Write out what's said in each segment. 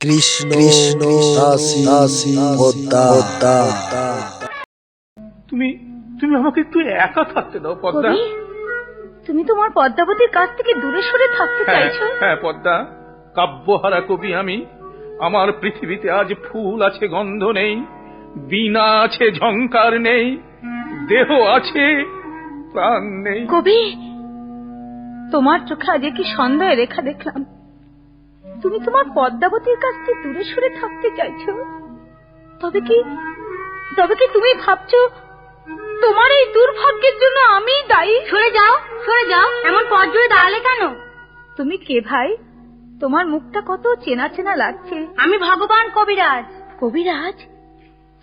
কৃষ্ণ কৃষ্ণ তুমি তুমি আমাকে একটু একা থাকতে দাও পদ্মা। কবি তুমি তোমার পদ্মাবতীর কাছ থেকে দূরে সরে থাকতে হ্যাঁ চাইছো। হ্যাঁ পদ্মা। কাব্যহারা কবি আমি। আমার পৃথিবীতে আজ ফুল আছে গন্ধ নেই। বীণা আছে ঝংকার নেই। দেহ আছে প্রাণ নেই। কবি তোমার চোখে আজ কি সন্দেহ রেখা দেখলাম। তুমি তোমার পদ্মাবতীর কাছ থেকে দূরে সরে থাকতে চাইছো? তবে কি তবে কি তুমি ভাবছ তোমার এই দুর্ভাগ্যের জন্য আমি দায়ী? সরে যাও সরে যাও। এমন পথ জুড়ে দাঁড়ালে কেন? তুমি কে ভাই? তোমার মুখটা কত চেনা চেনা লাগছে। আমি ভগবান কবিরাজ। কবিরাজ?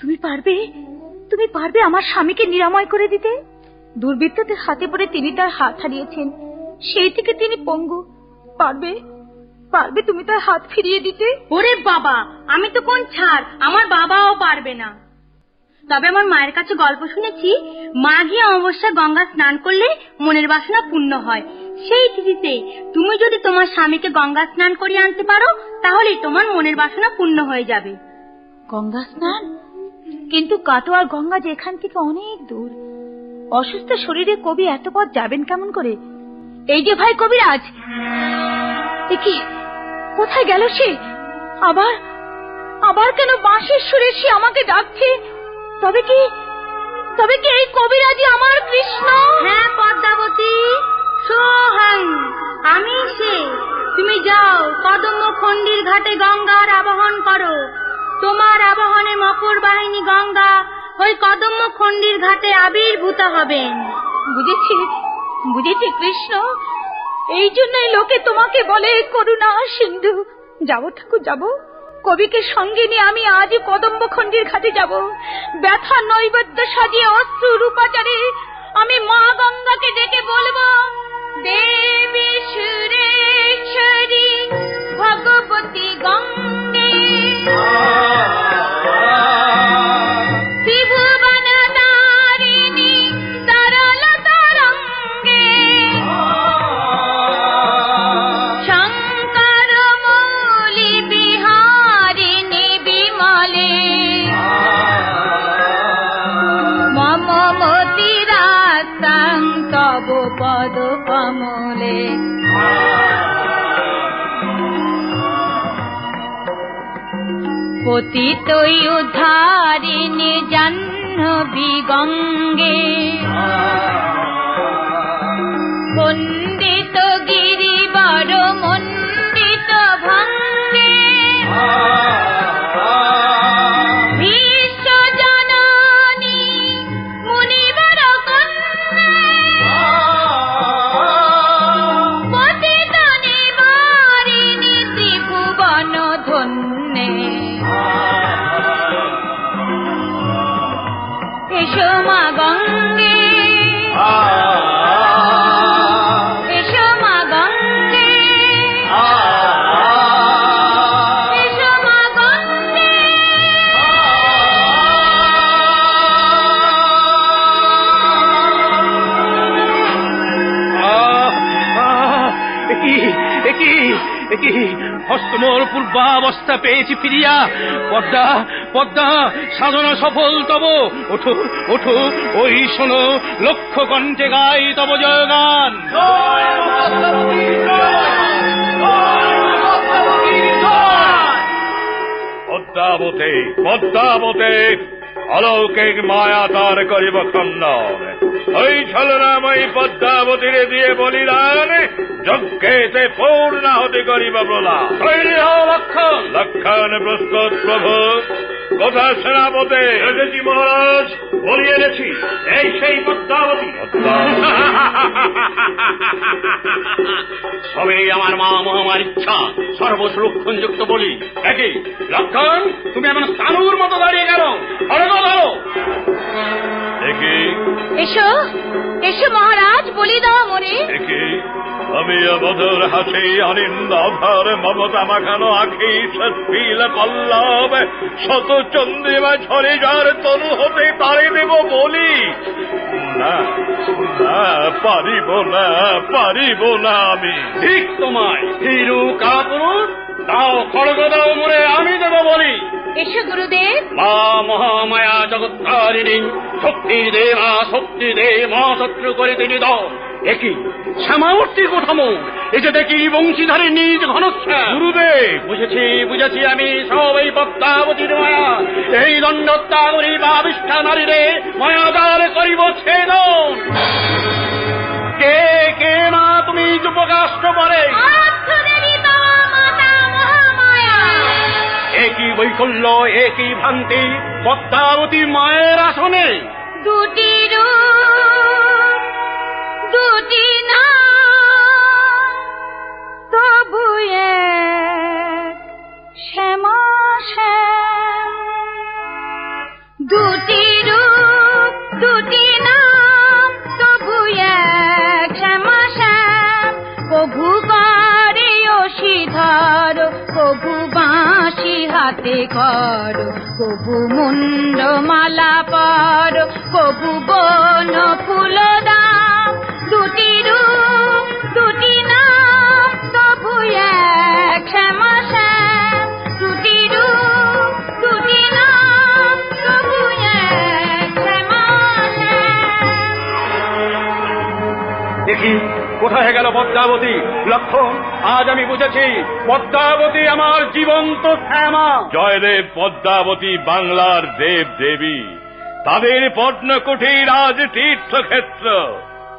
তুমি পারবে? তুমি পারবে আমার স্বামীকে নিরাময় করে দিতে? দুর্বৃত্তদের হাতে পড়ে তিনি তার হাত হারিয়েছেন। সেই থেকে তিনি পঙ্গু। পারবে? পারবে তুমি তার হাত ফিরিয়ে দিতে? ওরে বাবা আমি তো কোন ছাড় আমার বাবাও পারবে না। তবে আমার মায়ের কাছে গল্প শুনেছি মাঘী অমাবস্যা গঙ্গা স্নান করলে মনের বাসনা পূর্ণ হয়। সেই তিথিতে তুমি যদি তোমার স্বামীকে গঙ্গা স্নান করিয়ে আনতে পারো তাহলে তোমার মনের বাসনা পূর্ণ হয়ে যাবে। গঙ্গা স্নান? কিন্তু কাটোয়ার গঙ্গা যে এখান থেকে অনেক দূর। অসুস্থ শরীরে কবি এত পথ যাবেন কেমন করে? এই যে ভাই কবিরাজ! কি? কোথায় গেল সে? আবার আবার কেন বাঁশের সুরে সে আমাকে ডাকছে? তবে কি তবে কি এই কবিরাজি আমার কৃষ্ণ? হ্যাঁ পদ্মাবতী। সোহাং আমি সে। তুমি যাও কদম্ব খন্ডির ঘাটে গঙ্গার আবাহন করো। তোমার আবাহনে মকর বাহিনী গঙ্গা ওই কদম্ব খন্ডির ঘাটে আবির্ভূত হবেন। বুঝেছি বুঝেছি কৃষ্ণ। এই জন্যই লোকে তোমাকে বলে, করুণা, সিন্ধু যাব ঠাকুর, যাব। কবিকে সঙ্গে নিয়ে আমি আজই কদম্ব খন্ডের ঘাটে যাব। ব্যথা, নৈবেদ্য সাজিয়ে অস্ত্র রূপাচারে আমি মা গঙ্গাকে ডেকে বলব, দেবী সুরেশ্বরী কমলে পতিত উদ্ধারিণী জাহ্নবী গঙ্গে পণ্ডিত গিরিবার মন্ডিত হস্তমোর পূর্বাবস্থা পেয়েছি ফিরিয়া। পদ্মা পদ্মা সাধনা সফল তব। ওঠো ওঠো ওই শোনো লক্ষ কণ্ঠে গাই তব জয়গান পদ্মাবতে পদ্মাবতী অলৌকিক মায়া তার করিব খণ্ডন। ওই ছলনাময়ী পদ্মাবতীরে দিয়ে বলিদান যজ্ঞেতে পূর্ণাহতি করিব প্রলা লক্ষণ। লক্ষণ প্রস্তুত প্রভু। কোথা সেনাপতি। এসেছি মহারাজ বলিয়ে এনেছি এই সেই পদ্মাবতী। সবেই আমার মা মহামার ইচ্ছা সর্বসুরক্ষণ যুক্ত বলি। একই লক্ষণ তুমি এমন কানুর মতো দাঁড়িয়ে গেল। এসো এসো মহারাজ বলি দাও মরে দেখি আমি অবধর হাসি, অনিন্দ, অভর, মমতা, মাখানো আখি সৎপিল পল্লব, শত চন্দ্রিমা ঝরে যার তনু হতে দেব বলি। না পারিব না পারিব না আমি। ঠিক তোমায়। হিরু কাপুরুষ, দাও খড়গ দাও মোরে এসো গুরুদেব। মা মহামায়া জগৎকারিণী শক্তি দে মা শক্তি দে মা শত্রু করে তিনি দাও একই শ্যামাবর্তী কোঠামো এই যে দেখি বংশীধারী নিজ ঘনশ্যাম গুরুদেব! বুঝেছি বুঝেছি আমি সব এই পদ্মাবতীর মায়া। এই দণ্ডত্যা করি বা বিষ্ঠা নারীরে মায়াদার করিব ছেদন। কে কে মা তুমি যুবকাষ্ট পরে একই বৈকল্য, একই ভ্রান্তি, পদ্মাবতী মায়ের আসনে। দুটি রূপ, দুটি না তবু শ্যামা। দুটি রূপ, দুটি নাম, তবু এক, শ্যামা শ্যাম। কভু করে অসিধর, কভু হাতে কর কভু মুন্ড মালা পর কভু বন ফুল দুটি রূপ, দুটি নাম, তবু দুটি রূপ, দুটি নাম, তবু কোথায় গেল পদ্মাবতী? লক্ষণ আজ আমি বুঝেছি পদ্মাবতী আমার জীবন্ত শ্যামা। জয়দেব পদ্মাবতী বাংলার দেব দেবী তাদের পদ্মকুঠির আজ তীর্থক্ষেত্র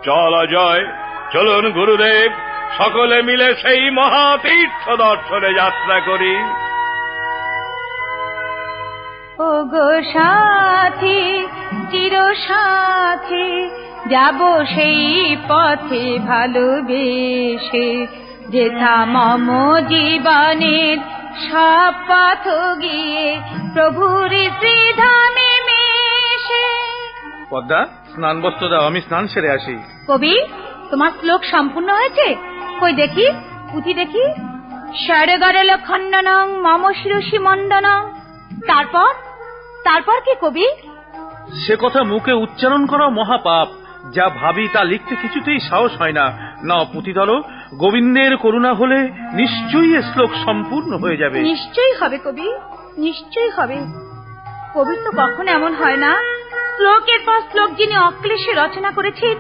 চল জয় চলুন গুরুদেব সকলে মিলে সেই মহাতীর্থ দর্শনে যাত্রা করি। ও গো সাথী চির সাথী যাব সেই পথে ভালোবেসে যেথা মম জীবনের সব পথ গিয়ে প্রভুর শ্রীধামে মেশে। পদ্মা স্নান বস্ত্র দাও আমি স্নান সেরে আসি। কবি তোমার শ্লোক সম্পূর্ণ হয়েছে? কই দেখি পুঁথি দেখি। স্বরগরল খণ্ডনং মম শিরসি মণ্ডনং তারপর? তারপর কি কবি? সে কথা মুখে উচ্চারণ করা মহাপাপ। যা ভাবি তা লিখতে কিছুতেই সাহস হয় না। না পুঁথি ধরো। গোবিন্দের করুণা হলে নিশ্চয়ই শ্লোক সম্পূর্ণ হয়ে যাবে। নিশ্চয়ই হবে কবি নিশ্চয়ই হবে। কবির তো কখনো এমন হয় না? শ্লোকের পর শ্লোক যিনি অক্লেশে রচনা করেছেন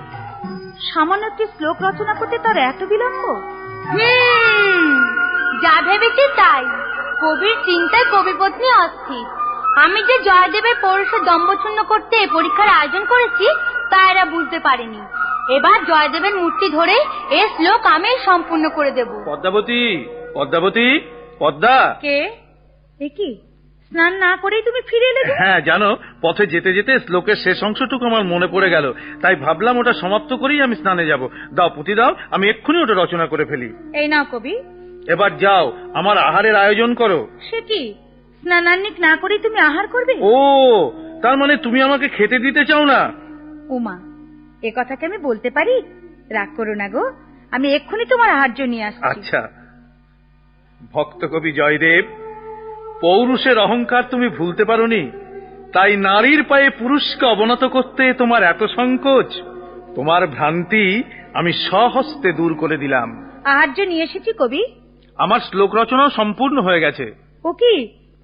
সামান্য একটি শ্লোক রচনা করতে তার এত বিলম্ব? যা ভেবেছি তাই। কবির চিন্তায় কবি পত্নী অস্থির। আমি যে জয়দেবের পৌরুষের দম্বচূর্ণ করতে পরীক্ষার আয়োজন করেছি তা এরা বুঝতে পারেনি। এবার জয়দেবের মূর্তি ধরে এ শ্লোক আমি সম্পূর্ণ করে দেব। পদ্মাবতী পদ্মাবতী পদ্মা। কে? কি? স্নান না করেই তুমি ফিরে এলে হ্যাঁ জানো পথে যেতে যেতে শ্লোকের শেষ অংশটুকু আমার মনে পড়ে গেল। তাই ভাবলাম ওটা সমাপ্ত করেই আমি স্নানে যাব। দাও পুঁতি দাও আমি এক্ষুনি ওটা রচনা করে ফেলি। এই নাও কবি। এবার যাও আমার আহারের আয়োজন করো। সে কি? স্নানান্নিক না করেই তুমি আহার করবে? ও তার মানে তুমি আমাকে খেতে দিতে চাও না? উমা এ কথাকে আমি বলতে পারি? রাগ করো না গো আমি এক্ষুনি তোমার আহার্য নিয়ে আসছি। আচ্ছা। ভক্ত কবি জয়দেব পৌরুষের অহংকার তুমি ভুলতে পারোনি তাই নারীর পায়ে পুরুষকে অবনত করতে তোমার এত সংকোচ তোমার ভ্রান্তি আমি স্বহস্তে দূর করে দিলাম। আহার্য নিয়ে এসেছি কবি। আমার শ্লোক রচনাও সম্পূর্ণ হয়ে গেছে। ও কি?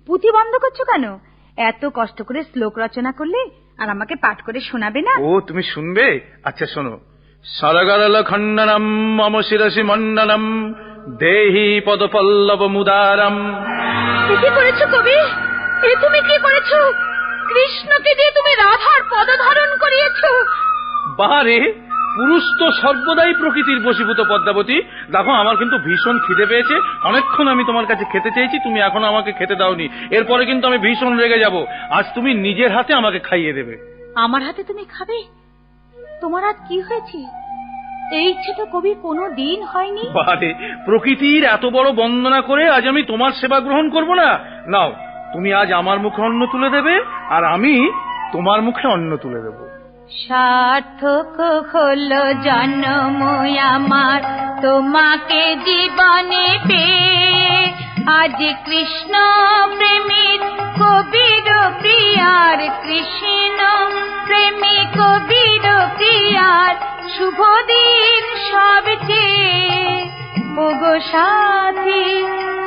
পুঁথি বন্ধ করছ কেন? এত কষ্ট করে শ্লোক রচনা করলে আর আমাকে পাঠ করে শোনাবে না? ও তুমি শুনবে? আচ্ছা শোনো। সরগরল খণ্ডনম মম শিরসি মন্ডনম দেহি পদপল্লব মুদারম। কি করেছ কবি? এ তুমি কি করেছ? কৃষ্ণকে দিয়ে তুমি রাধার পদ ধারণ করিয়েছো। বাহারে পুরুষ তো সর্বদাই প্রকৃতির বশীভূত পদ্মাবতী। দেখো আমার কিন্তু ভীষণ খিদে পেয়েছে। অনেকক্ষণ আমি তোমার কাছে খেতে চেয়েছি তুমি এখনও আমাকে খেতে দাওনি। এরপরে কিন্তু আমি ভীষণ রেগে যাব। আজ তুমি নিজের হাতে আমাকে খাইয়ে দেবে। আমার হাতে তুমি খাবে? তোমার আজ কি হয়েছে? এই ইচ্ছে তো কবি কোনো দিন হয়নি। বাহারে প্রকৃতির এত বড় বন্দনা করে আজ আমি তোমার সেবা গ্রহণ করব না। নাও তুমি আজ আমার মুখে অন্ন তুলে দেবে আর আমি তোমার মুখে অন্ন তুলে দেবো। সার্থক হলো জন্ম আমার। তোমাকে জীবনে পেয়ে আজ কৃষ্ণ প্রেমিক, কবির প্রিয়ার কৃষ্ণ প্রেমী কবির প্রিয়ার শুভ দিন সবচেয়ে। ওগো সাথী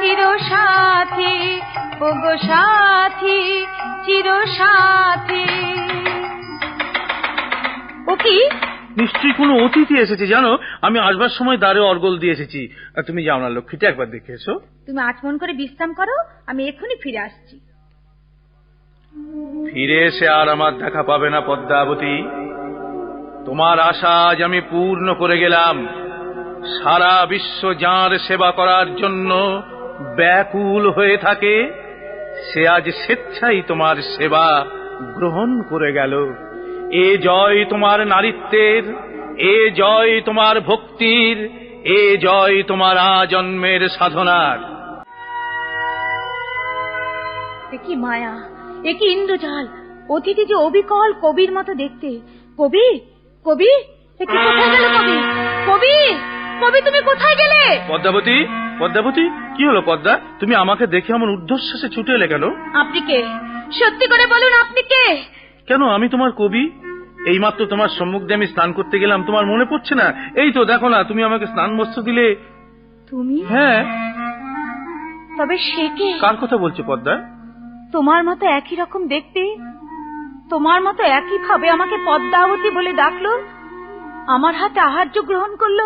চির সাথী ওগো সাথী চির সাথী কি? নিশ্চয়ই কোনো অতিথি এসেছে জানো? আমি আসবার সময় দ্বারে অর্গল দিয়ে এসেছি। আর তুমি যাও না লক্ষ্মীটা একবার দেখে এসো। তুমি আচমন করে বিশ্রাম করো আমি এক্ষুনি ফিরে আসছি। ফিরে এসে আর আমার দেখা পাবে না পদ্মাবতী। তোমার আশা আজ আমি পূর্ণ করে গেলাম। সারা বিশ্ব যাঁর সেবা করার জন্য ব্যাকুল হয়ে থাকে সে আজ স্বেচ্ছাই তোমার সেবা গ্রহণ করে গেল। এ জয় তোমার নারীত্বের এ জয় তোমার ভক্তির এ জয় তোমার আজন্মের সাধনার। কি মায়া এ কি ইন্দ্রজাল অতিথি যে অবিকল কবির মতো দেখতে। কবি কবি এ কোথায় গেল কবি? কবি কবি তুমি কোথায় গেলে? পদ্মাবতী পদ্মাবতী কি হলো পদ্মা? তুমি আমাকে দেখে এমন ঊর্ধ্বশ্বাসে ছুটে এলে কেন? আপনি কে? সত্যি করে বলুন আপনি কে? কেন আমি তোমার কবি? এইমাত্র তোমার সম্মুখ দিয়ে আমি স্নান করতে গেলাম তোমার মনে পড়ছে না? এই তো দেখো না তুমি আমাকে স্নান বস্ত্র দিলে। তুমি? হ্যাঁ। তবে সে কে? কার কথা বলছো পদ্মা? তোমার মতো একই রকম দেখতে তোমার মতো একই ভাবে আমাকে পদ্মাবতী বলে ডাকলো আমার হাতে আহার্য গ্রহণ করল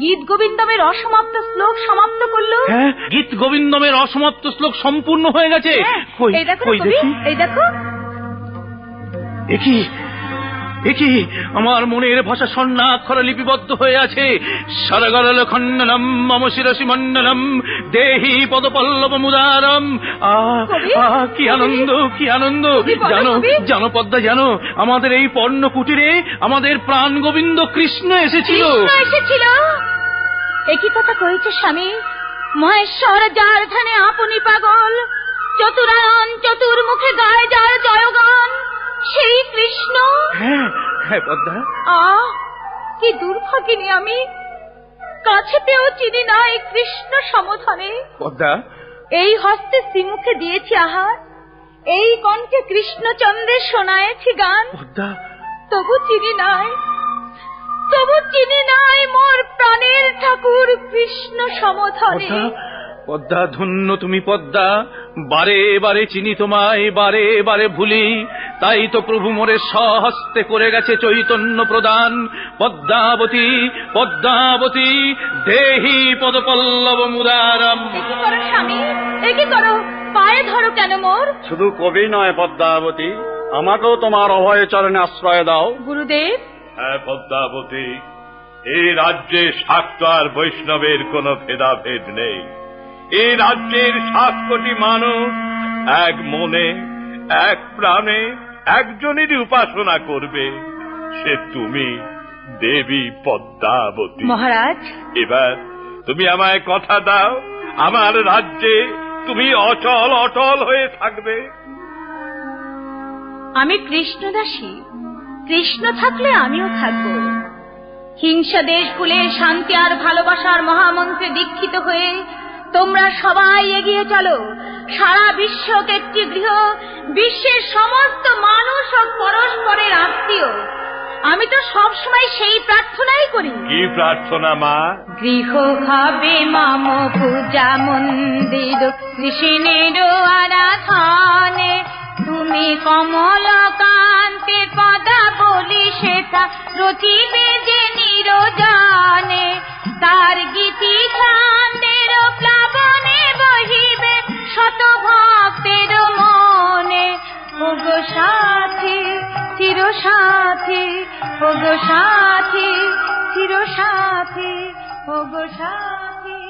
গীত গোবিন্দমের অসমাপ্ত শ্লোক সমাপ্ত করল। হ্যাঁ গীত গোবিন্দমের অসমাপ্ত শ্লোক সম্পূর্ণ হয়ে গেছে। হ্যাঁ, এই দেখো এই দেখি দেখি আমার মনের ভাষা স্বর্ণাক্ষরে লিপিবদ্ধ হয়ে আছে। সরগরল খণ্ডনম মম শিরসি মণ্ডলম দেহি পদপল্লব মুদারম। কি আনন্দ কি আনন্দ। জানো জানো পদ্মা জানো আমাদের এই পর্ণ কুটিরে আমাদের প্রাণ গোবিন্দ কৃষ্ণ এসেছিল। এসেছিল? একই কথা কয়েছে স্বামী। মহেশ্বর যার ধানে আপনি পাগল। হ্যাঁ হ্যাঁ পদ্মা। আহ কি দুর্ভাগিনী আমি। কাছে পেয়েও চিনি না এই কৃষ্ণ সমধনে। পদ্মা। এই হস্তে শ্রীমুখে দিয়েছি আহার। এই কণ্ঠে কৃষ্ণচন্দ্রের শোনায়েছি গান। পদ্মা। তবু চিনি নাই। তবু চিনি নাই মোর প্রাণের ঠাকুর কৃষ্ণ সমধনে। পদ্মা ধন্য তুমি পদ্মা। বারে বারে চিনি তোমায় বারে বারে ভুলি। তাই তো প্রভু মোরে সহস্তে করে গেছে চৈতন্য প্রদান। পদ্মাবতী পদ্মাবতী দেহি পদপল্লব মুদারম। এ করো স্বামী? এ কি করো? পায়ে ধরো কেন মোর? শুধু কবি নয় পদ্মাবতী আমাকেও তোমার অভয় চরণে আশ্রয় দাও। গুরুদেব। হ্যাঁ পদ্মাবতী এই রাজ্যে শাক্ত আর বৈষ্ণবের কোন ভেদাভেদ নেই। এই রাজ্যের সাত কোটি মানুষ এক মনে এক প্রাণে একজনেরই উপাসনা করবে সে তুমি দেবী পদ্মাবতী। মহারাজ? এবার তুমি আমায় কথা দাও আমার রাজ্যে তুমি অচল অটল হয়ে থাকবে। আমি কৃষ্ণদাসী কৃষ্ণ থাকলে আমিও থাকব। হিংসা দেশ কুলে শান্তি আর ভালোবাসার মহামন্ত্রে দীক্ষিত হয়ে তোমরা সবাই এগিয়ে চলো। সারা বিশ্বকে একটি গৃহ বিশ্বের সমস্ত মানুষ ও পরস্পরের আত্মীয়। আমি তো সবসময় সেই প্রার্থনাই করি। কি প্রার্থনা মা? গৃহ হবে মাম পূজা মন্দির কৃষ্ণের আরাধনে। তুমি কমল কান্তে পদা বলি সেটা রচিবে যে নিরজানে। তার গীতি ছন্দের প্লাবনে বহিবে শত ভক্তের মনে ওগো সাথী চির সাথী ওগো সাথী চির সাথী ওগো সাথী।